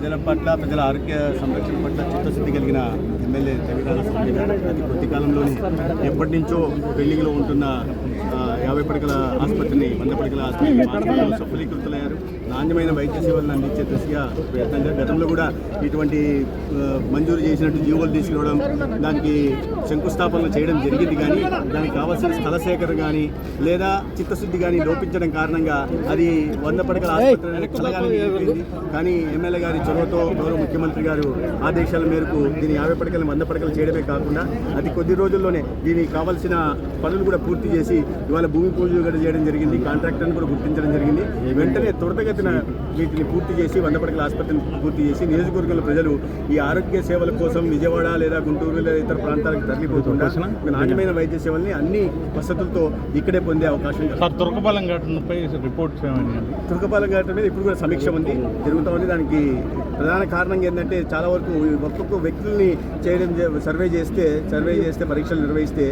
ప్రజల పట్ల ప్రజల ఆరోగ్య సంరక్షణ పట్ల చిత్తశుద్ధి కలిగిన ఎమ్మెల్యే తెలంగాణ స్వామి అది కొద్ది కాలంలోనే ఎప్పటి నుంచో పెళ్ళిలో ఉంటున్న యాభై పడకల ఆసుపత్రిని వంద పడకల ఆసుపత్రిని సఫలీకృతులయ్యారు. నాణ్యమైన వైద్య సేవలను అందించే దిశగా ప్రయత్నంగా గతంలో కూడా ఇటువంటి మంజూరు చేసినట్టు జీవోలు తీసుకురావడం దానికి శంకుస్థాపనలు చేయడం జరిగింది. కానీ దానికి కావాల్సిన స్థల సేకరణ కానీ లేదా చిత్తశుద్ధి కానీ లోపించడం కారణంగా అది వంద పడకల ఆసుపత్రి కానీ ఎమ్మెల్యే గారి చొరవతో గౌరవ ముఖ్యమంత్రి గారు ఆదేశాల మేరకు దీని యాభై పడకలు వంద పడకలు చేయడమే కాకుండా అతి కొద్ది రోజుల్లోనే దీనికి కావాల్సిన పనులు కూడా పూర్తి చేసి ఇవాళ భూమి పూజ కూడా చేయడం జరిగింది. కాంట్రాక్టర్ని కూడా గుర్తించడం జరిగింది. వెంటనే త్వరితగతిన వీటిని పూర్తి చేసి వంద పడకల ఆసుపత్రిని పూర్తి చేసి నియోజకవర్గంలో ప్రజలు ఈ ఆరోగ్య సేవల కోసం విజయవాడ లేదా గుంటూరు లేదా ఇతర ప్రాంతాలకు తరలిపోకుండా ఒక నాణ్యమైన వైద్య సేవల్ని అన్ని వసతులతో ఇక్కడే పొందే అవకాశం. సార్ తురకపాలెం ఘటనపై రిపోర్ట్స్ ఏమైనా? తుర్కపాలెం ఘటన మీద ఇప్పుడు కూడా సమీక్ష ఉంది. జరుగుతూ ఉంది. దానికి ప్రధాన కారణం ఏంటంటే చాలా వరకు ఒక్కొక్క వ్యక్తుల్ని చేయడం సర్వే చేస్తే సర్వే చేస్తే పరీక్షలు నిర్వహిస్తే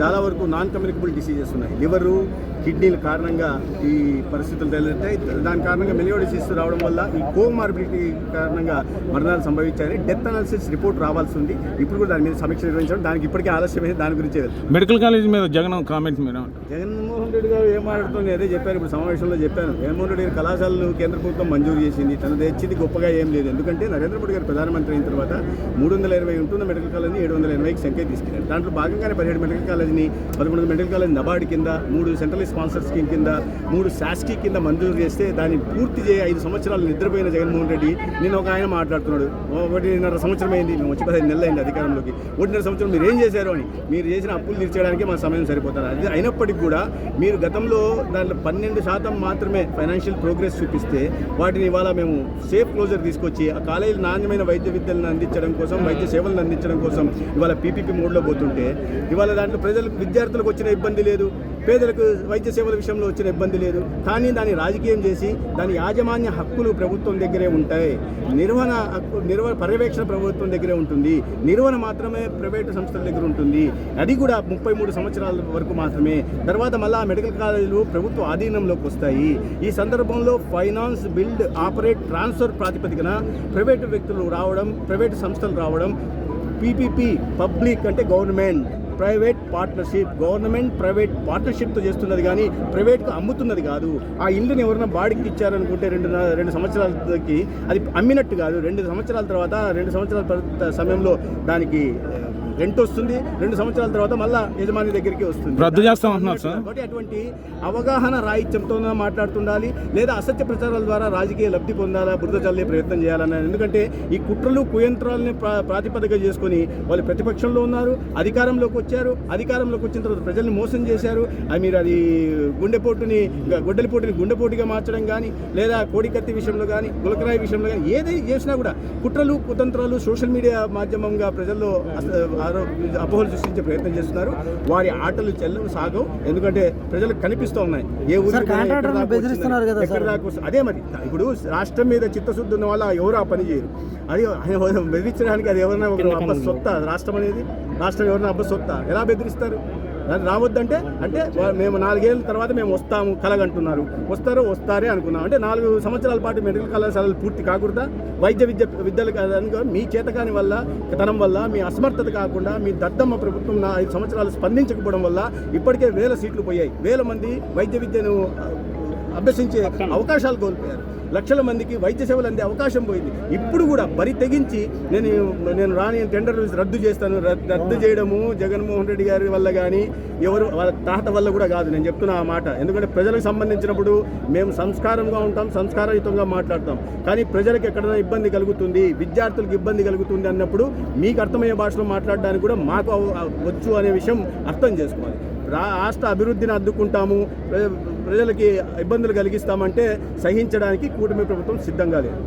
చాలా వరకు నాన్ కమ్యూనికబుల్ డిసీజెస్ ఉన్నాయి. లివరు కిడ్నీల కారణంగా ఈ పరిస్థితులు తేలుతాయి దాని కారణంగా మెలియో డిసీజ్ రావడం వల్ల ఈ కోమార్బిలిటీ కారణంగా మరణాలు సంభవించాయని డెత్ అనాలిసిస్ రిపోర్ట్ రావాల్సి ఉంది. ఇప్పుడు కూడా దాని మీద సమీక్ష నిర్వహించడం దానికి ఇప్పటికే ఆలస్యమైంది దాని గురించే మెడికల్ కాలేజ్ మీద జగన్ కామెంట్స్ మీరు జగన్మోహన్ రెడ్డి గారు ఏం మాట్లాడుతుంది? అదే చెప్పారు ఇప్పుడు సమావేశంలో చెప్పాను. జగన్మోహన్ రెడ్డి గారి కళాశాలను కేంద్ర ప్రభుత్వం మంజూరు చేసింది. తను తెచ్చింది గొప్పగా ఏం లేదు. ఎందుకంటే నరేంద్ర మోడీ గారు ప్రధానమంత్రి అయిన తర్వాత మూడు వందల ఇరవై ఉంటున్న మెడికల్ కాలేజ్ని ఏడు వందల ఎనభైకి సంఖ్య తీసుకెళ్ళారు దాంట్లో భాగంగానే పదిహేడు మెడికల్ కాలేజ్ని పదకొండు మెడికల్ కాలేజ్ నబార్డ్ కింద మూడు సెంట్రల్ స్పాన్సర్ స్కీమ్ కింద మూడు శాస్కీ కింద మంజూరు చేస్తే దాన్ని పూర్తి చేయ ఐదు సంవత్సరాలు నిద్రపోయిన జగన్మోహన్ రెడ్డి. నేను ఒక ఆయన మాట్లాడుతున్నాడు. ఒకటిన్నర సంవత్సరం అయింది మేము వచ్చి పదిహేను నెలలు అయింది అధికారంలోకి. ఒకటిన్నర సంవత్సరం మీరు ఏం చేశారు అని? మీరు చేసిన అప్పులు తీర్చేయడానికి మా సమయం సరిపోతారు అది అయినప్పటికీ కూడా మీరు గతంలో దాంట్లో పన్నెండు శాతం మాత్రమే ఫైనాన్షియల్ ప్రోగ్రెస్ చూపిస్తే వాటిని ఇవాళ మేము సేఫ్ క్లోజర్ తీసుకొచ్చి ఆ కాలేజీలు నాణ్యమైన వైద్య విద్యలను అందించడం కోసం వైద్య సేవలను అందించడం కోసం ఇవాళ పీపీపీ మోడ్లో పోతుంటే ఇవాళ దాంట్లో ప్రజలకు విద్యార్థులకు వచ్చిన ఇబ్బంది లేదు. పేదలకు వైద్య సేవల విషయంలో వచ్చిన ఇబ్బంది లేదు. కానీ దాన్ని రాజకీయం చేసి దాని యాజమాన్య హక్కులు ప్రభుత్వం దగ్గరే ఉంటాయి. నిర్వహణ హక్కు నిర్వహణ పర్యవేక్షణ ప్రభుత్వం దగ్గరే ఉంటుంది. నిర్వహణ మాత్రమే ప్రైవేటు సంస్థల దగ్గర ఉంటుంది. అది కూడా ముప్పై మూడు సంవత్సరాల వరకు మాత్రమే. తర్వాత మళ్ళీ ఆ మెడికల్ కాలేజీలు ప్రభుత్వ ఆధీనంలోకి వస్తాయి. ఈ సందర్భంలో ఫైనాన్స్ బిల్డ్ ఆపరేట్ ట్రాన్స్ఫర్ ప్రాతిపదికన ప్రైవేటు వ్యక్తులు రావడం ప్రైవేటు సంస్థలు రావడం పీపీపీ పబ్లిక్ అంటే government. Private partnership government private పార్ట్నర్షిప్తో చేస్తున్నది కానీ ప్రైవేట్కు అమ్ముతున్నది కాదు. ఆ ఇల్లుని ఎవరైనా బాడికి ఇచ్చారనుకుంటే రెండు రెండు సంవత్సరాలకి అది అమ్మినట్టు కాదు. రెండు సంవత్సరాల తర్వాత రెండు సంవత్సరాల తర్వాత సమయంలో దానికి రెంట్ వస్తుంది రెండు సంవత్సరాల తర్వాత మళ్ళా యజమాని దగ్గరికి వస్తుంది. రద్దు చేస్తామంటున్నారు సార్. కాబట్టి అటువంటి అవగాహన రాహిత్యంతో మాట్లాడుతుండాలి లేదా అసత్య ప్రచారాల ద్వారా రాజకీయ లబ్ధి పొందాలా బురద చల్లే ప్రయత్నం చేయాలన్న. ఎందుకంటే ఈ కుట్రలు కుయంత్రాలని ప్రా ప్రాతిపదిక చేసుకొని వాళ్ళు ప్రతిపక్షంలో ఉన్నారు అధికారంలోకి వచ్చారు అధికారంలోకి వచ్చిన తర్వాత ప్రజల్ని మోసం చేశారు. అది మీరు అది గుండెపోటుని గొడ్డలిపోటుని గుండెపోటుగా మార్చడం కానీ లేదా కోడికత్తి విషయంలో కానీ గులకరాయి విషయంలో కానీ ఏది చేసినా కూడా కుట్రలు కుతంత్రాలు సోషల్ మీడియా మాధ్యమంగా ప్రజల్లో అపోహలు సృష్టించే ప్రయత్నం చేస్తున్నారు. వారి ఆటలు చెల్లవు సాగవు. ఎందుకంటే ప్రజలకు కనిపిస్తూ ఉన్నాయి. ఏ వస్తుంది. అదే మరి. ఇప్పుడు రాష్ట్రం మీద చిత్తశుద్ధి ఉన్న వాళ్ళ ఎవరు ఆ పని చేయరు? అది ఆయన బెదిరించడానికి అది ఎవరైనా సొత్త? రాష్ట్రం అనేది రాష్ట్రం ఎవరైనా అబ్బ సొత్త? ఎలా బెదిరిస్తారు? రావద్దంటే అంటే మేము నాలుగేళ్ళ తర్వాత మేము వస్తాము కలగంటున్నారు. వస్తారో వస్తారే అనుకున్నాం. అంటే నాలుగు సంవత్సరాల పాటు మెడికల్ కళాశాలలు పూర్తి కాకూడదా? వైద్య విద్య విద్యలు కాదని మీ చేతకాని వల్ల తనం వల్ల మీ అసమర్థత కాకుండా మీ దద్దమ్మ ప్రభుత్వం నా ఐదు సంవత్సరాలు స్పందించకపోవడం వల్ల ఇప్పటికే వేల సీట్లు పోయాయి. వేల మంది వైద్య విద్యను అభ్యసించే అవకాశాలు కోల్పోయారు. లక్షల మందికి వైద్య సేవలు అందే అవకాశం పోయింది. ఇప్పుడు కూడా బరి తెగించి నేను నేను రాని టెండర్ రద్దు చేస్తాను. రద్- రద్దు చేయడము జగన్మోహన్ రెడ్డి గారి వల్ల కానీ ఎవరు వాళ్ళ తాత వల్ల కూడా కాదు. నేను చెప్తున్నా ఆ మాట. ఎందుకంటే ప్రజలకు సంబంధించినప్పుడు మేము సంస్కారంగా ఉంటాం సంస్కారయుతంగా మాట్లాడతాం. కానీ ప్రజలకు ఎక్కడైనా ఇబ్బంది కలుగుతుంది విద్యార్థులకు ఇబ్బంది కలుగుతుంది అన్నప్పుడు మీకు అర్థమయ్యే భాషలో మాట్లాడడానికి కూడా మాకు వచ్చు అనే విషయం అర్థం చేసుకోవాలి. రాష్ట్ర అభివృద్ధిని అడ్డుకుంటాము ప్ర- ప్రజలకి ఇబ్బందులు కలిగిస్తామంటే సహించడానికి కూటమి ప్రభుత్వం సిద్ధంగా లేదు.